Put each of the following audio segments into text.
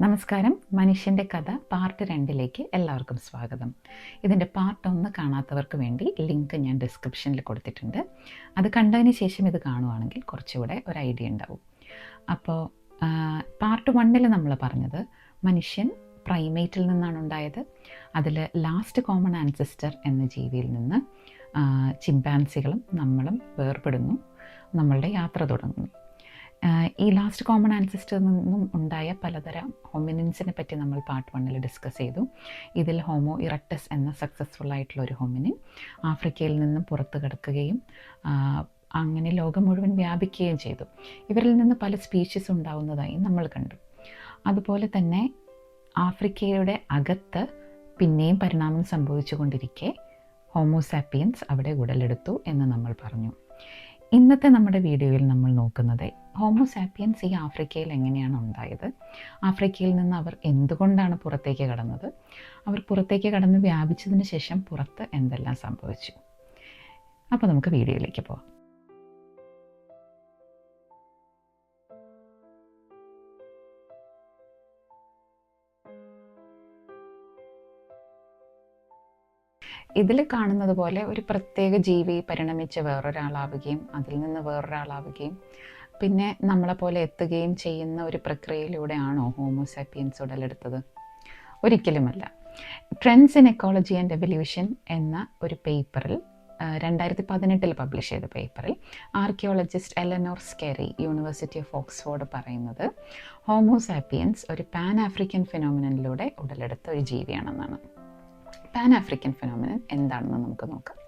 നമസ്കാരം. മനുഷ്യന്റെ കഥ പാർട്ട് രണ്ടിലേക്ക് എല്ലാവർക്കും സ്വാഗതം. ഇതിന്റെ പാർട്ട് ഒന്ന് കാണാത്തവർക്ക് വേണ്ടി ലിങ്ക് ഞാൻ ഡിസ്ക്രിപ്ഷനിൽ കൊടുത്തിട്ടുണ്ട്. അത് കണ്ടതിന് ശേഷം ഇത് കാണുവാണെങ്കിൽ കുറച്ചുകൂടെ ഒരു ഐഡിയ ഉണ്ടാവും. അപ്പോൾ പാർട്ട് വണ്ണിൽ നമ്മൾ പറഞ്ഞത് മനുഷ്യൻ പ്രൈമേറ്റിൽ നിന്നാണ് ഉണ്ടായത്. അതിൽ ലാസ്റ്റ് കോമൺ ആൻസിസ്റ്റർ എന്ന ജീവിയിൽ നിന്ന് ചിമ്പാൻസികളും നമ്മളും വേർപെടുന്നു. നമ്മളുടെ യാത്ര തുടങ്ങുന്നു. ഈ ലാസ്റ്റ് കോമൺ ആൻസിസ്റ്ററിൽ നിന്നും ഉണ്ടായ പലതരം ഹോമിനിൻസിനെ പറ്റി നമ്മൾ പാർട്ട് വണ്ണിൽ ഡിസ്കസ് ചെയ്തു. ഇതിൽ ഹോമോ ഇറക്ടസ് എന്ന സക്സസ്ഫുൾ ആയിട്ടുള്ള ഒരു ഹോമിനിൻ ആഫ്രിക്കയിൽ നിന്നും പുറത്തു കിടക്കുകയും അങ്ങനെ ലോകം മുഴുവൻ വ്യാപിക്കുകയും ചെയ്തു. ഇവരിൽ നിന്ന് പല സ്പീഷീസ് ഉണ്ടാവുന്നതായി നമ്മൾ കണ്ടു. അതുപോലെ തന്നെ ആഫ്രിക്കയുടെ അകത്ത് പിന്നെയും പരിണാമം സംഭവിച്ചുകൊണ്ടിരിക്കെ ഹോമോസാപ്പിയൻസ് അവിടെ ഉടലെടുത്തു എന്ന് നമ്മൾ പറഞ്ഞു. ഇന്നത്തെ നമ്മുടെ വീഡിയോയിൽ നമ്മൾ നോക്കുന്നത് ഹോമോസാപ്പിയൻസ് ഈ ആഫ്രിക്കയിൽ എങ്ങനെയാണ് ഉണ്ടായത്? ആഫ്രിക്കയിൽ നിന്ന് അവർ എന്തുകൊണ്ടാണ് പുറത്തേക്ക് കടന്നത്? അവർ പുറത്തേക്ക് കടന്ന് വ്യാപിച്ചതിന് ശേഷം പുറത്ത് എന്തെല്ലാം സംഭവിച്ചു? അപ്പോൾ നമുക്ക് വീഡിയോയിലേക്ക് പോകാം ഇതിൽ കാണുന്നത് പോലെ ഒരു പ്രത്യേക ജീവി പരിണമിച്ച് വേറൊരാളാവുകയും അതിൽ നിന്ന് വേറൊരാളാവുകയും പിന്നെ നമ്മളെപ്പോലെ എത്തുകയും ചെയ്യുന്ന ഒരു പ്രക്രിയയിലൂടെയാണോ ഹോമോസാപ്പിയൻസ് ഉടലെടുത്തത്? ഒരിക്കലുമല്ല. Trends in ecology and evolution എന്ന ഒരു പേപ്പറിൽ രണ്ടായിരത്തി പതിനെട്ടിൽ പബ്ലിഷ് ചെയ്ത പേപ്പറിൽ archaeologist Eleanor Scerri university of Oxford പറയുന്നത് ഹോമോസാപ്പിയൻസ് ഒരു പാൻ ആഫ്രിക്കൻ ഫിനോമിനലിലൂടെ ഉടലെടുത്ത ഒരു ജീവിയാണെന്നാണ്. പാൻ ആഫ്രിക്കൻ ഫിനോമിനൻ എന്താണെന്ന് നമുക്ക് നോക്കാം.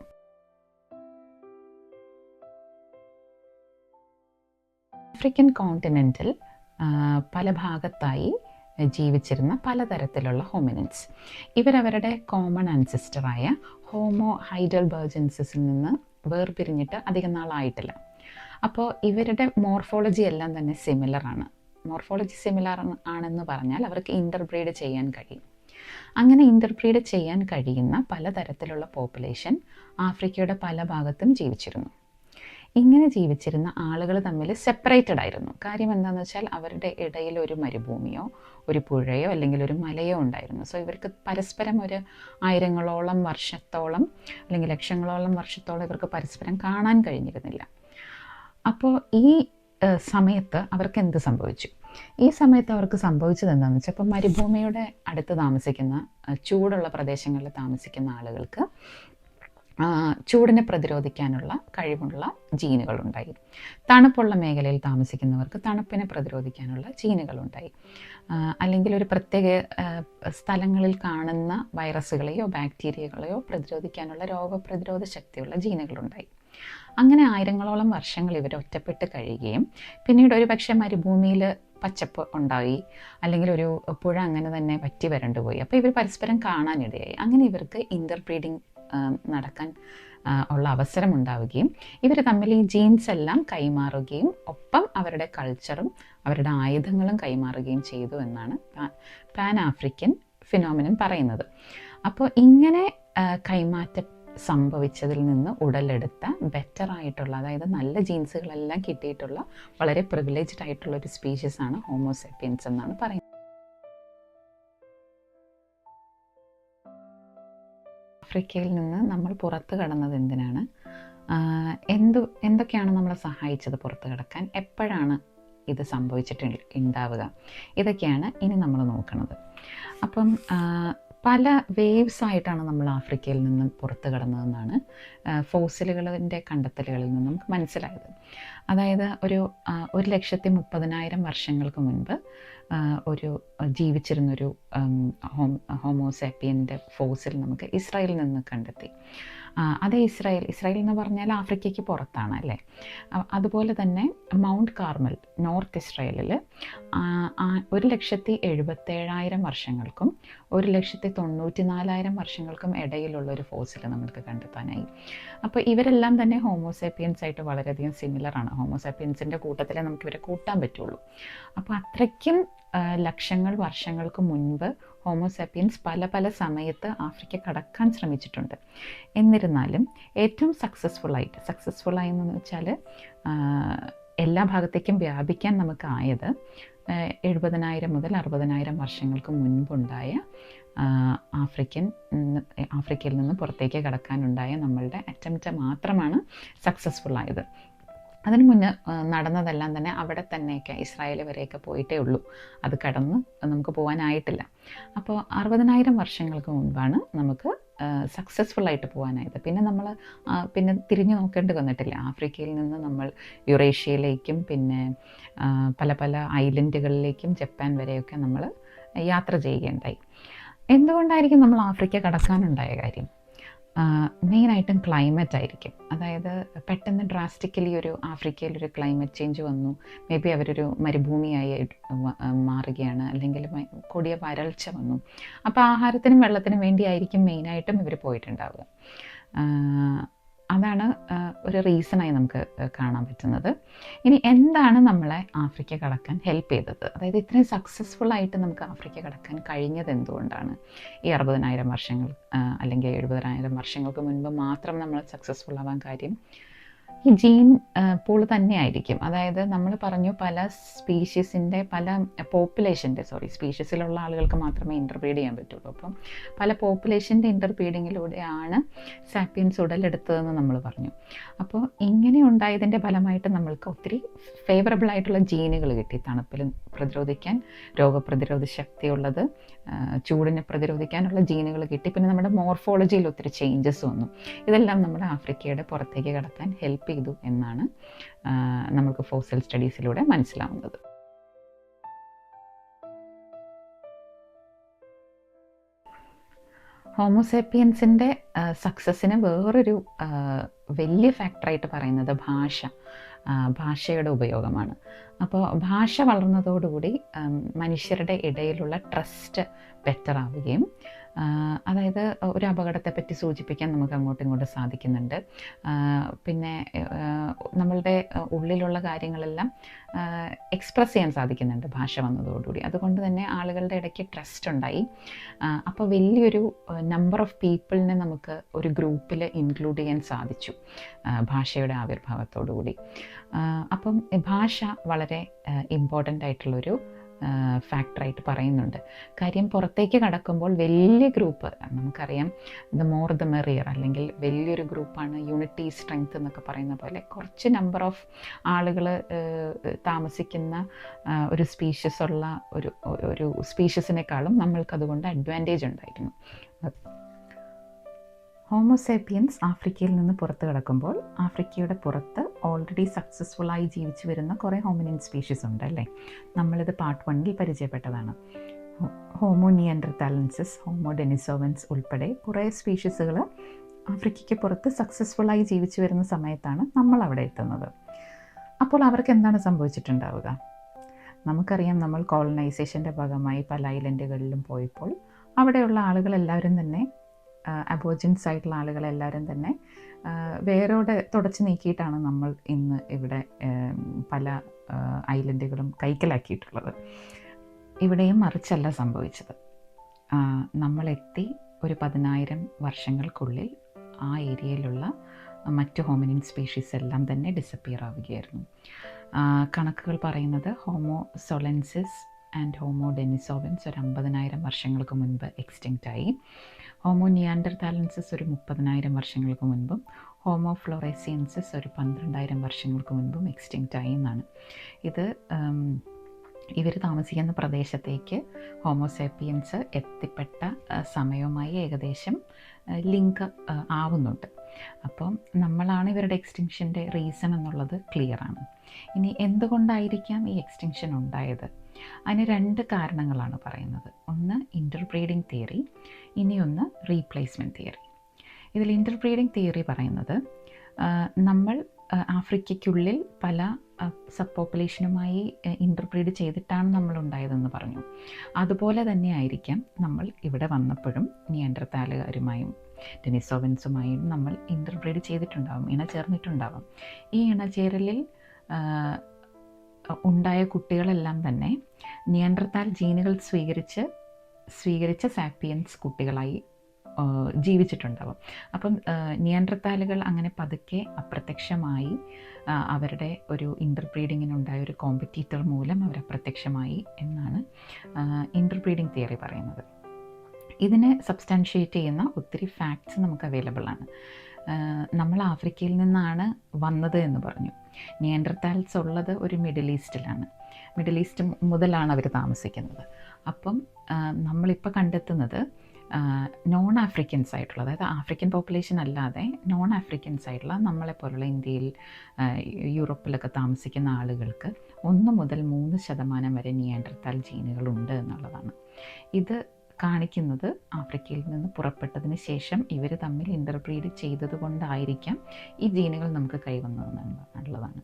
ആഫ്രിക്കൻ കോണ്ടിനെന്റിൽ പല ഭാഗത്തായി ജീവിച്ചിരുന്ന പലതരത്തിലുള്ള ഹോമിനിൻസ് ഇവരവരുടെ കോമൺ ആൻസിസ്റ്ററായ ഹോമോ ഹൈഡൽ ബർജൻസിൽ നിന്ന് വേർപിരിഞ്ഞിട്ട് അധികം നാളായിട്ടില്ല. അപ്പോൾ ഇവരുടെ മോർഫോളജി എല്ലാം തന്നെ സിമിലറാണ് മോർഫോളജി സിമിലർ ആണെന്ന് പറഞ്ഞാൽ അവർക്ക് ഇന്റർബ്രീഡ് ചെയ്യാൻ കഴിയും. അങ്ങനെ ഇന്റർബ്രീഡ് ചെയ്യാൻ കഴിയുന്ന പലതരത്തിലുള്ള പോപ്പുലേഷൻ ആഫ്രിക്കയുടെ പല ഭാഗത്തും ജീവിച്ചിരുന്നു. ഇങ്ങനെ ജീവിച്ചിരുന്ന ആളുകൾ തമ്മിൽ സെപ്പറേറ്റഡ് ആയിരുന്നു. കാര്യം എന്താണെന്ന് വെച്ചാൽ അവരുടെ ഇടയിൽ ഒരു മരുഭൂമിയോ ഒരു പുഴയോ അല്ലെങ്കിൽ ഒരു മലയോ ഉണ്ടായിരുന്നു. സോ ഇവർക്ക് പരസ്പരം ഒരു ആയിരങ്ങളോളം വർഷത്തോളം അല്ലെങ്കിൽ ലക്ഷങ്ങളോളം വർഷത്തോളം ഇവർക്ക് പരസ്പരം കാണാൻ കഴിഞ്ഞിരുന്നില്ല. അപ്പോൾ ഈ സമയത്ത് അവർക്ക് എന്ത് സംഭവിച്ചു? ഈ സമയത്ത് അവർക്ക് സംഭവിച്ചത് എന്താണെന്ന് വെച്ചാൽ ഇപ്പം മരുഭൂമിയുടെ അടുത്ത് താമസിക്കുന്ന ചൂടുള്ള പ്രദേശങ്ങളിൽ താമസിക്കുന്ന ആളുകൾക്ക് ചൂടിനെ പ്രതിരോധിക്കാനുള്ള കഴിവുള്ള ജീനുകൾ ജീനുകളുണ്ടായി. തണുപ്പുള്ള മേഖലയിൽ താമസിക്കുന്നവർക്ക് തണുപ്പിനെ പ്രതിരോധിക്കാനുള്ള ജീനുകൾ ജീനുകളുണ്ടായി അല്ലെങ്കിൽ ഒരു പ്രത്യേക സ്ഥലങ്ങളിൽ കാണുന്ന വൈറസുകളെയോ ബാക്ടീരിയകളെയോ പ്രതിരോധിക്കാനുള്ള രോഗപ്രതിരോധ ശക്തിയുള്ള ജീനുകളുണ്ടായി. അങ്ങനെ ആയിരങ്ങളോളം വർഷങ്ങൾ ഇവർ ഒറ്റപ്പെട്ട് കഴിയുകയും പിന്നീട് ഒരു പക്ഷേ മരുഭൂമിയിൽ പച്ചപ്പ് ഉണ്ടായി അല്ലെങ്കിൽ ഒരു പുഴ അങ്ങനെ തന്നെ വറ്റി വരണ്ടു പോയി അപ്പോൾ ഇവർ പരസ്പരം കാണാനിടയായി. അങ്ങനെ ഇവർക്ക് ഇന്റർബ്രീഡിങ് നടക്കാൻ ഉള്ള അവസരം ഉണ്ടാവുകയും ഇവർ തമ്മിൽ ഈ ജീൻസ് എല്ലാം കൈമാറുകയും ഒപ്പം അവരുടെ കൾച്ചറും അവരുടെ ആയുധങ്ങളും കൈമാറുകയും ചെയ്തു എന്നാണ് പാൻ ആഫ്രിക്കൻ ഫിനോമിനൻ പറയുന്നത്. അപ്പോൾ ഇങ്ങനെ കൈമാറ്റം സംഭവിച്ചതിൽ നിന്ന് ഉടലെടുത്ത ബെറ്റർ ആയിട്ടുള്ള അതായത് നല്ല ജീൻസുകളെല്ലാം കിട്ടിയിട്ടുള്ള വളരെ പ്രിവിലേജ്ഡ് ആയിട്ടുള്ള ഒരു സ്പീഷീസ് ആണ് ഹോമോസെപ്പിയൻസ് എന്നാണ് പറയുന്നത്. ആഫ്രിക്കയിൽ നിന്ന് നമ്മൾ പുറത്ത് കടന്നത് എന്തിനാണ്? എന്ത് എന്തൊക്കെയാണ് നമ്മളെ സഹായിച്ചത് പുറത്ത് കിടക്കാൻ? എപ്പോഴാണ് ഇത് സംഭവിച്ചിട്ട് ഉണ്ടാവുക ഇതൊക്കെയാണ് ഇനി നമ്മൾ നോക്കുന്നത് അപ്പം പല വേവ്സ് ആയിട്ടാണ് നമ്മൾ ആഫ്രിക്കയിൽ നിന്ന് പുറത്ത് കടന്നതെന്നാണ് ഫോസിലുകളിന്റെ കണ്ടെത്തലുകളിൽ നിന്നും നമുക്ക് മനസ്സിലായത്. അതായത് ഒരു ഒരു ലക്ഷത്തി മുപ്പതിനായിരം വർഷങ്ങൾക്ക് മുൻപ് ഒരു ജീവിച്ചിരുന്നൊരു ഹോം ഹോമോസാപ്പിയന്റെ ഫോസിൽ നമുക്ക് ഇസ്രായേലിൽ നിന്ന് കണ്ടെത്തി. അതേ ഇസ്രായേൽ ഇസ്രായേൽ എന്ന് പറഞ്ഞാൽ ആഫ്രിക്കയ്ക്ക് പുറത്താണ് അല്ലേ? അതുപോലെ തന്നെ മൗണ്ട് കാർമൽ നോർത്ത് ഇസ്രായേലിൽ ഒരു ലക്ഷത്തി എഴുപത്തേഴായിരം വർഷങ്ങൾക്കും ഒരു ലക്ഷത്തി തൊണ്ണൂറ്റി നാലായിരം വർഷങ്ങൾക്കും ഇടയിലുള്ള ഒരു ഫോസിൽ നമുക്ക് കണ്ടെത്താനായി. അപ്പോൾ ഇവരെല്ലാം തന്നെ ഹോമോസാപ്പിയൻസ് ആയിട്ട് വളരെയധികം സിമിലറാണ് ഹോമോസാപ്പിയൻസിന്റെ കൂട്ടത്തിലേ നമുക്ക് ഇവരെ കൂട്ടാൻ പറ്റുള്ളൂ. അപ്പോൾ അത്രയ്ക്കും ലക്ഷങ്ങൾ വർഷങ്ങൾക്ക് മുൻപ് ഹോമോസെപ്പിയൻസ് പല പല സമയത്ത് ആഫ്രിക്ക കടക്കാൻ ശ്രമിച്ചിട്ടുണ്ട്. എന്നിരുന്നാലും ഏറ്റവും സക്സസ്ഫുൾ ആയിട്ട് സക്സസ്ഫുൾ ആയെന്ന് വെച്ചാൽ എല്ലാ ഭാഗത്തേക്കും വ്യാപിക്കാൻ നമുക്ക് ആയത് എഴുപതിനായിരം മുതൽ അറുപതിനായിരം വർഷങ്ങൾക്ക് മുൻപുണ്ടായ ആഫ്രിക്കൻ ആഫ്രിക്കയിൽ നിന്ന് പുറത്തേക്ക് കടക്കാനുണ്ടായ നമ്മളുടെ അറ്റംപ്റ്റ് മാത്രമാണ് സക്സസ്ഫുൾ ആയത്. അതിന് മുന്നേ നടന്നതെല്ലാം തന്നെ അവിടെ തന്നെയൊക്കെ ഇസ്രായേൽ വരെയൊക്കെ പോയിട്ടേ ഉള്ളൂ. അത് കടന്ന് നമുക്ക് പോകാനായിട്ടില്ല അപ്പോൾ അറുപതിനായിരം വർഷങ്ങൾക്ക് മുൻപാണ് നമുക്ക് സക്സസ്ഫുൾ ആയിട്ട് പോകാനായത് പിന്നെ നമ്മൾ പിന്നെ തിരിഞ്ഞു നോക്കേണ്ടി വന്നിട്ടില്ല. ആഫ്രിക്കയിൽ നിന്ന് നമ്മൾ യുറേഷ്യയിലേക്കും പിന്നെ പല പല ഐലൻഡുകളിലേക്കും ജപ്പാൻ വരെയൊക്കെ നമ്മൾ യാത്ര ചെയ്യുകയുണ്ടായി എന്തുകൊണ്ടായിരിക്കും നമ്മൾ ആഫ്രിക്ക കടക്കാനുണ്ടായ കാര്യം? മെയിനായിട്ടും ക്ലൈമറ്റ് ആയിരിക്കും. അതായത് പെട്ടെന്ന് ഡ്രാസ്റ്റിക്കലി ഒരു ആഫ്രിക്കയിൽ ഒരു ക്ലൈമറ്റ് ചേഞ്ച് വന്നു. മേ ബി അവരൊരു മരുഭൂമിയായി മാറുകയാണ്. അല്ലെങ്കിൽ കൊടിയ വരൾച്ച വന്നു. അപ്പോൾ ആഹാരത്തിനും വെള്ളത്തിനും വേണ്ടിയായിരിക്കും മെയിനായിട്ടും ഇവർ പോയിട്ടുണ്ടാവുക. അതാണ് ഒരു റീസണായി നമുക്ക് കാണാൻ പറ്റുന്നത്. ഇനി എന്താണ് നമ്മളെ ആഫ്രിക്ക കടക്കാൻ ഹെൽപ്പ് ചെയ്തത്? അതായത് ഇത്രയും സക്സസ്ഫുൾ ആയിട്ട് നമുക്ക് ആഫ്രിക്ക കടക്കാൻ കഴിഞ്ഞത് എന്തുകൊണ്ടാണ്? ഈ അറുപതിനായിരം വർഷങ്ങൾ അല്ലെങ്കിൽ എഴുപതിനായിരം വർഷങ്ങൾക്ക് മുൻപ് മാത്രം നമ്മൾ സക്സസ്ഫുൾ ആവാൻ കാര്യം ഈ ജീൻ തന്നെ ആയിരിക്കും. അതായത് നമ്മൾ പറഞ്ഞു പല സ്പീഷീസിന്റെ പല പോപ്പുലേഷന്റെ സോറി സ്പീഷീസിലുള്ള ആളുകൾക്ക് മാത്രമേ ഇന്റർബ്രീഡ് ചെയ്യാൻ പറ്റുള്ളൂ. അപ്പം പല പോപ്പുലേഷന്റെ ഇന്റർബ്രീഡിങ്ങിലൂടെയാണ് സാപ്പിയൻസ് ഉടലെടുത്തതെന്ന് നമ്മൾ പറഞ്ഞു. അപ്പോൾ ഇങ്ങനെ ഉണ്ടായതിന്റെ ഫലമായിട്ട് നമ്മൾക്ക് ഒത്തിരി ഫേവറബിൾ ആയിട്ടുള്ള ജീനുകൾ കിട്ടി. തണുപ്പിൽ പ്രതിരോധിക്കാൻ രോഗപ്രതിരോധ ശക്തിയുള്ളത് ചൂടിനെ പ്രതിരോധിക്കാനുള്ള ജീനുകൾ കിട്ടി. പിന്നെ നമ്മുടെ മോർഫോളജിയിൽ ഒത്തിരി ചേഞ്ചസ് വന്നു. ഇതെല്ലാം നമ്മുടെ ആഫ്രിക്കയുടെ പുറത്തേക്ക് കടക്കാൻ ഹെൽപ്പ് ചെയ്തു എന്നാണ് നമുക്ക് ഫോസൽ സ്റ്റഡീസിലൂടെ മനസ്സിലാവുന്നത്. ഹോമോസേപ്പിയൻസിന്റെ സക്സസ്സിന് വേറൊരു വലിയ ഫാക്ടറായിട്ട് പറയുന്നത് ഭാഷ ഭാഷയുടെ ഉപയോഗമാണ്. അപ്പോൾ ഭാഷ വളർന്നതോടുകൂടി മനുഷ്യരുടെ ഇടയിലുള്ള ട്രസ്റ്റ് ബെറ്റർ ആവുകയും അതായത് ഒരു അപകടത്തെപ്പറ്റി സൂചിപ്പിക്കാൻ നമുക്ക് അങ്ങോട്ടും ഇങ്ങോട്ടും സാധിക്കുന്നുണ്ട്. പിന്നെ നമ്മളുടെ ഉള്ളിലുള്ള കാര്യങ്ങളെല്ലാം എക്സ്പ്രസ് ചെയ്യാൻ സാധിക്കുന്നുണ്ട് ഭാഷ വന്നതോടുകൂടി. അതുകൊണ്ട് തന്നെ ആളുകളുടെ ഇടയ്ക്ക് ട്രസ്റ്റ് ഉണ്ടായി. അപ്പോൾ വലിയൊരു നമ്പർ ഓഫ് പീപ്പിളിനെ നമുക്ക് ഒരു ഗ്രൂപ്പിൽ ഇൻക്ലൂഡ് ചെയ്യാൻ സാധിച്ചു ഭാഷയുടെ ആവിർഭാവത്തോടു കൂടി അപ്പം ഭാഷ വളരെ ഇമ്പോർട്ടന്റ് ആയിട്ടുള്ളൊരു ഫാക്ടറായിട്ട് പറയുന്നുണ്ട്. കാര്യം പുറത്തേക്ക് കടക്കുമ്പോൾ വലിയ ഗ്രൂപ്പ് നമുക്കറിയാം ദ മോർ ദ മെറിയർ അല്ലെങ്കിൽ വലിയൊരു ഗ്രൂപ്പാണ് യൂണിറ്റി സ്ട്രെങ്ത് എന്നൊക്കെ പറയുന്ന പോലെ. കുറച്ച് നമ്പർ ഓഫ് ആളുകൾ താമസിക്കുന്ന ഒരു സ്പീഷ്യസ് ഉള്ള ഒരു ഒരു സ്പീഷ്യസിനേക്കാളും നമ്മൾക്കതുകൊണ്ട് അഡ്വാന്റേജ് ഉണ്ടായിരുന്നു. ഹോമോസേപ്പിയൻസ് ആഫ്രിക്കയിൽ നിന്ന് പുറത്ത് കിടക്കുമ്പോൾ ആഫ്രിക്കയുടെ പുറത്ത് ഓൾറെഡി സക്സസ്ഫുള്ളായി ജീവിച്ചു വരുന്ന കുറേ ഹോമിനിൻ സ്പീഷീസ് ഉണ്ട് അല്ലേ? നമ്മളിത് പാർട്ട് വണ്ണിൽ പരിചയപ്പെട്ടതാണ്. ഹോമോ നിയൻഡർതാലൻസസ് ഹോമോ ഡെനിസോവൻസ് ഉൾപ്പെടെ കുറേ സ്പീഷീസുകൾ ആഫ്രിക്കയ്ക്ക് പുറത്ത് സക്സസ്ഫുള്ളായി ജീവിച്ചു വരുന്ന സമയത്താണ് നമ്മൾ അവിടെ എത്തുന്നത്. അപ്പോൾ അവർക്ക് എന്താണ് സംഭവിച്ചിട്ടുണ്ടാവുക? നമുക്കറിയാം നമ്മൾ കോളനൈസേഷന്റെ ഭാഗമായി പല ഐലൻഡുകളിലും പോയപ്പോൾ അവിടെയുള്ള ആളുകളെല്ലാവരും തന്നെ അബോജൻസ് ആയിട്ടുള്ള ആളുകളെല്ലാവരും തന്നെ വേരോടെ തുടച്ച് നീക്കിയിട്ടാണ് നമ്മൾ ഇന്ന് ഇവിടെ പല ഐലൻഡുകളും കൈക്കലാക്കിയിട്ടുള്ളത്. ഇവിടെയും മറിച്ചല്ല സംഭവിച്ചത്. നമ്മളെത്തി ഒരു പതിനായിരം വർഷങ്ങൾക്കുള്ളിൽ ആ ഏരിയയിലുള്ള മറ്റ് ഹോമിനിൻ സ്പീഷീസ് എല്ലാം തന്നെ ഡിസപ്പിയർ ആവുകയായിരുന്നു. കണക്കുകൾ പറയുന്നത് homo soloensis and homo Denisovans ഒരു അമ്പതിനായിരം വർഷങ്ങൾക്ക് മുൻപ് എക്സ്റ്റിങ്ക്റ്റ് ആയി. ഹോമോ നിയാൻഡർതാലൻസസ് ഒരു മുപ്പതിനായിരം വർഷങ്ങൾക്ക് മുൻപും ഹോമോ ഫ്ലോറേസിയൻസസ് ഒരു പന്ത്രണ്ടായിരം വർഷങ്ങൾക്ക് മുൻപും എക്സ്റ്റിങ്ക്റ്റ് ആയി എന്നാണ്. ഇത് ഇവർ താമസിക്കുന്ന പ്രദേശത്തേക്ക് ഹോമോസേപ്പിയൻസ് എത്തിപ്പെട്ട സമയവുമായി ഏകദേശം ലിങ്ക് ആവുന്നുണ്ട്. അപ്പം നമ്മളാണ് ഇവരുടെ എക്സ്റ്റിങ്ഷന്റെ റീസൺ എന്നുള്ളത് ക്ലിയറാണ് ഇനി എന്തുകൊണ്ടായിരിക്കാം ഈ എക്സ്റ്റിങ്ഷൻ ഉണ്ടായത്? അതിന് രണ്ട് കാരണങ്ങളാണ് പറയുന്നത്. ഒന്ന് ഇന്റർബ്രീഡിംഗ് തിയറി ഇനിയൊന്ന് റീപ്ലേസ്മെന്റ് തിയറി ഇതിൽ ഇന്റർബ്രീഡിംഗ് തിയറി പറയുന്നത് നമ്മൾ ആഫ്രിക്കയ്ക്കുള്ളിൽ പല സബ് പോപ്പുലേഷനുമായി ഇന്റർബ്രീഡ് ചെയ്തിട്ടാണ് നമ്മൾ ഉണ്ടായതെന്ന് പറഞ്ഞു. അതുപോലെ തന്നെ ആയിരിക്കാം നമ്മൾ ഇവിടെ വന്നപ്പോഴും നിയന്ത്രത്താലുകാരുമായും ഡെനിസോവൻസുമായും നമ്മൾ ഇന്റർബ്രീഡ് ചെയ്തിട്ടുണ്ടാവും ഇണ ചേർന്നിട്ടുണ്ടാവും ഈ ഇണചേരലിൽ ഉണ്ടായ കുട്ടികളെല്ലാം തന്നെ നിയന്ത്രത്താൽ ജീനുകൾ സ്വീകരിച്ച് സ്വീകരിച്ച സാപ്പിയൻസ് കുട്ടികളായി ജീവിച്ചിട്ടുണ്ടാവും. അപ്പം നിയന്ത്രത്താലുകൾ അങ്ങനെ പതുക്കെ അപ്രത്യക്ഷമായി അവരുടെ ഒരു ഇന്റർബ്രീഡിങ്ങിനുണ്ടായ ഒരു കോമ്പറ്റീറ്റർ മൂലം അവർ അപ്രത്യക്ഷമായി എന്നാണ് ഇന്റർബ്രീഡിംഗ് തിയറി പറയുന്നത്. ഇതിനെ സബ്സ്റ്റാൻഷിയേറ്റ് ചെയ്യുന്ന ഒത്തിരി ഫാക്ട്സ് നമുക്ക് അവൈലബിൾ ആണ്. നമ്മൾ ആഫ്രിക്കയിൽ നിന്നാണ് വന്നത് എന്ന് പറഞ്ഞു. നിയന്ത്രത്താൽസ് ഉള്ളത് ഒരു മിഡിൽ ഈസ്റ്റിലാണ്. മിഡിൽ ഈസ്റ്റ് മുതലാണ് അവർ താമസിക്കുന്നത്. അപ്പം നമ്മളിപ്പോൾ കണ്ടെത്തുന്നത് നോൺ ആഫ്രിക്കൻസ് ആയിട്ടുള്ള അതായത് ആഫ്രിക്കൻ പോപ്പുലേഷൻ അല്ലാതെ നോൺ ആഫ്രിക്കൻസ് ആയിട്ടുള്ള നമ്മളെ പോലുള്ള ഇന്ത്യയിൽ യൂറോപ്പിലൊക്കെ താമസിക്കുന്ന ആളുകൾക്ക് ഒന്ന് മുതൽ മൂന്ന് ശതമാനം വരെ നിയാൻഡർത്താൽ ജീനുകളുണ്ട് എന്നുള്ളതാണ്. ഇത് കാണിക്കുന്നത് ആഫ്രിക്കയിൽ നിന്ന് പുറപ്പെട്ടതിന് ശേഷം ഇവർ തമ്മിൽ ഇന്റർബ്രീഡ് ചെയ്തത് കൊണ്ടായിരിക്കാം ഈ ജീനുകൾ നമുക്ക് കൈവന്നതെന്നുള്ളതാണ്.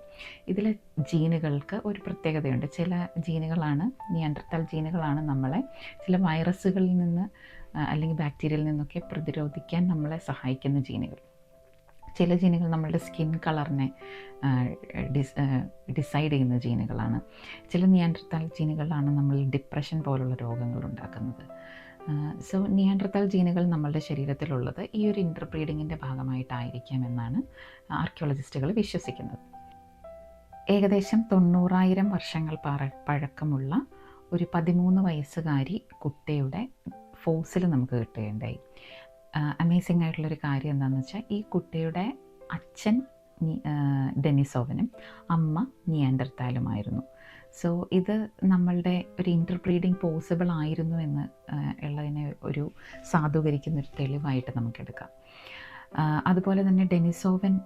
ഇതിലെ ജീനുകൾക്ക് ഒരു പ്രത്യേകതയുണ്ട്. ചില ജീനുകളാണ് നിയന്ത്രത്താൽ ജീനുകളാണ് നമ്മളെ ചില വൈറസുകളിൽ നിന്ന് അല്ലെങ്കിൽ ബാക്ടീരിയയിൽ നിന്നൊക്കെ പ്രതിരോധിക്കാൻ നമ്മളെ സഹായിക്കുന്ന ജീനുകൾ. ചില ജീനുകൾ നമ്മളുടെ സ്കിൻ കളറിനെ ഡിസ് ഡിസൈഡ് ചെയ്യുന്ന ജീനുകളാണ്. ചില നിയന്ത്രത്താൽ ജീനുകളാണ് നമ്മൾ ഡിപ്രഷൻ പോലുള്ള രോഗങ്ങൾ ഉണ്ടാക്കുന്നത്. സോ നിയാൻഡർത്താൽ ജീനുകൾ നമ്മളുടെ ശരീരത്തിലുള്ളത് ഈ ഒരു ഇന്റർബ്രീഡിങ്ങിന്റെ ഭാഗമായിട്ടായിരിക്കാം എന്നാണ് ആർക്കിയോളജിസ്റ്റുകൾ വിശ്വസിക്കുന്നത്. ഏകദേശം തൊണ്ണൂറായിരം വർഷങ്ങൾ പഴക്കമുള്ള ഒരു പതിമൂന്ന് വയസ്സുകാരി കുട്ടിയുടെ ഫോസിൽ നമുക്ക് കിട്ടുകയുണ്ടായി. അമേസിംഗ് ആയിട്ടുള്ളൊരു കാര്യം എന്താണെന്ന് വെച്ചാൽ ഈ കുട്ടിയുടെ അച്ഛൻ ഡെനിസോവനും അമ്മ നിയാൻഡർത്താലുമായിരുന്നു സോ ഇത് നമ്മളുടെ ഒരു ഇന്റർബ്രീഡിങ് പോസിബിൾ ആയിരുന്നു എന്ന് ഉള്ളതിനെ ഒരു സാധൂകരിക്കുന്ന ഒരു തെളിവായിട്ട് നമുക്കെടുക്കാം. അതുപോലെ തന്നെ ഡെനിസോവൻ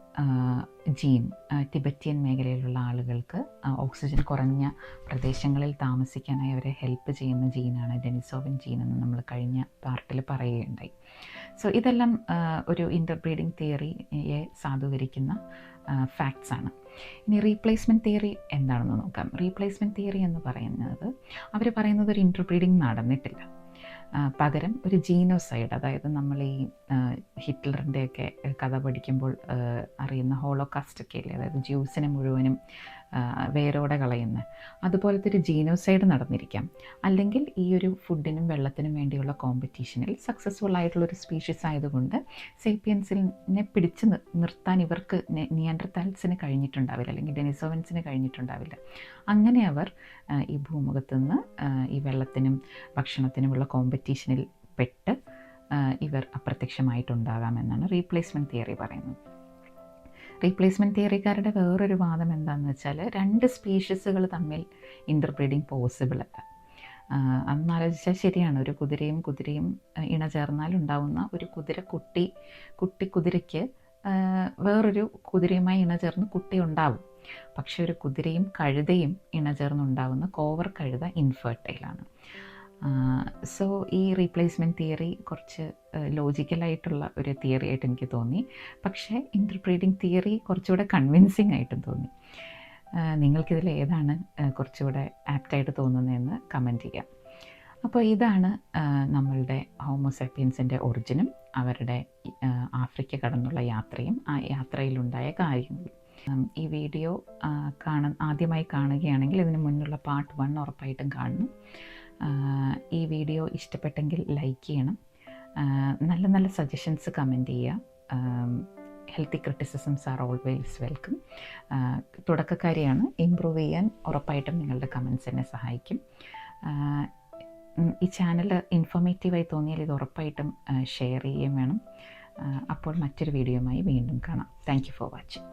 ജീൻ ടിബറ്റിയൻ മേഖലയിലുള്ള ആളുകൾക്ക് ഓക്സിജൻ കുറഞ്ഞ പ്രദേശങ്ങളിൽ താമസിക്കാനായി അവരെ ഹെൽപ്പ് ചെയ്യുന്ന ജീനാണ് ഡെനിസോവൻ ജീൻ എന്ന് നമ്മൾ കഴിഞ്ഞ പാർട്ടിൽ പറയുകയുണ്ടായി. സോ ഇതെല്ലാം ഒരു ഇന്റർബ്രീഡിംഗ് തിയറിയെ സാധൂകരിക്കുന്ന ഫാക്ട്സ് ആണ്. ഇനി റീപ്ലേസ്മെന്റ് തിയറി എന്താണെന്ന് നോക്കാം. റീപ്ലേസ്മെന്റ് തിയറി എന്ന് പറയുന്നത് അവർ പറയുന്നത് ഒരു ഇന്റർബ്രീഡിംഗ് നടന്നിട്ടില്ല. പകരം ഒരു ജീനോസൈഡ് അതായത് നമ്മൾ ഈ ഹിറ്റ്ലറിന്റെയൊക്കെ കഥ പഠിക്കുമ്പോൾ അറിയുന്ന ഹോളോകാസ്റ്റ് ഒക്കെ അല്ലേ അതായത് ജ്യൂസിനെ മുഴുവനും വേരോടെ കളയുന്നത് അതുപോലത്തെ ഒരു ജീനോസൈഡ് നടന്നിരിക്കാം. അല്ലെങ്കിൽ ഈ ഒരു ഫുഡിനും വെള്ളത്തിനും വേണ്ടിയുള്ള കോമ്പറ്റീഷനിൽ സക്സസ്ഫുൾ ആയിട്ടുള്ള ഒരു സ്പീഷീസ് ആയതുകൊണ്ട് സേപ്പിയൻസിനെ പിടിച്ച് നിർത്താൻ ഇവർക്ക് നിയന്ത്രത്താൽസിന് കഴിഞ്ഞിട്ടുണ്ടാവില്ല അല്ലെങ്കിൽ ഡെനിസോവൻസിന് കഴിഞ്ഞിട്ടുണ്ടാവില്ല. അങ്ങനെ അവർ ഈ ഭൂമുഖത്ത് നിന്ന് ഈ വെള്ളത്തിനും ഭക്ഷണത്തിനുമുള്ള കോമ്പറ്റീഷനിൽ പെട്ട് ഇവർ അപ്രത്യക്ഷമായിട്ടുണ്ടാകാമെന്നാണ് റീപ്ലേസ്മെന്റ് തിയറി പറയുന്നത്. റീപ്ലേസ്മെന്റ് തിയറിക്കാരുടെ വേറൊരു വാദം എന്താണെന്ന് വെച്ചാൽ രണ്ട് സ്പീഷീസുകൾ തമ്മിൽ ഇന്റർബ്രീഡിങ് പോസിബിൾ അല്ല. അന്നാലോചിച്ചാൽ ശരിയാണ്. ഒരു കുതിരയും കുതിരയും ഇണ ചേർന്നാൽ ഉണ്ടാവുന്ന ഒരു കുതിര കുട്ടി കുട്ടി കുതിരയ്ക്ക് വേറൊരു കുതിരയുമായി ഇണ ചേർന്ന് കുട്ടി ഉണ്ടാവും. പക്ഷെ ഒരു കുതിരയും കഴുതയും ഇണ ചേർന്നുണ്ടാവുന്ന കോവർ കഴുത ഇൻഫെർട്ടൈലാണ് സോ ഈ റീപ്ലേസ്മെന്റ് തിയറി കുറച്ച് ലോജിക്കലായിട്ടുള്ള ഒരു തിയറി ആയിട്ട് എനിക്ക് തോന്നി. പക്ഷേ ഇന്റർപ്രീഡിങ് തിയറി കുറച്ചുകൂടെ കൺവിൻസിങ് ആയിട്ടും തോന്നി. നിങ്ങൾക്കിതിൽ ഏതാണ് കുറച്ചുകൂടെ ആപ്റ്റായിട്ട് തോന്നുന്നതെന്ന് കമന്റ് ചെയ്യാം. അപ്പോൾ ഇതാണ് നമ്മളുടെ ഹോമോസെപ്പിയൻസിന്റെ ഒറിജിനും അവരുടെ ആഫ്രിക്ക കടന്നുള്ള യാത്രയും ആ യാത്രയിലുണ്ടായ കാര്യങ്ങളും. ഈ വീഡിയോ കാണ ആദ്യമായി കാണുകയാണെങ്കിൽ ഇതിന് മുന്നുള്ള പാർട്ട് വൺ ഉറപ്പായിട്ടും കാണണം. ഈ വീഡിയോ ഇഷ്ടപ്പെട്ടെങ്കിൽ ലൈക്ക് ചെയ്യണം. നല്ല നല്ല സജഷൻസ് കമന്റ് ചെയ്യുക. Healthy criticisms are always welcome തുടക്കക്കാരിയാണ്. Improve ചെയ്യാൻ ഉറപ്പായിട്ടും നിങ്ങളുടെ കമൻസ് എന്നെ സഹായിക്കും. ഈ ചാനൽ ഇൻഫോർമേറ്റീവായി തോന്നിയാൽ ഇത് ഉറപ്പായിട്ടും ഷെയർ ചെയ്യുകയും വേണം. അപ്പോൾ മറ്റൊരു വീഡിയോയുമായി വീണ്ടും കാണാം. Thank for watching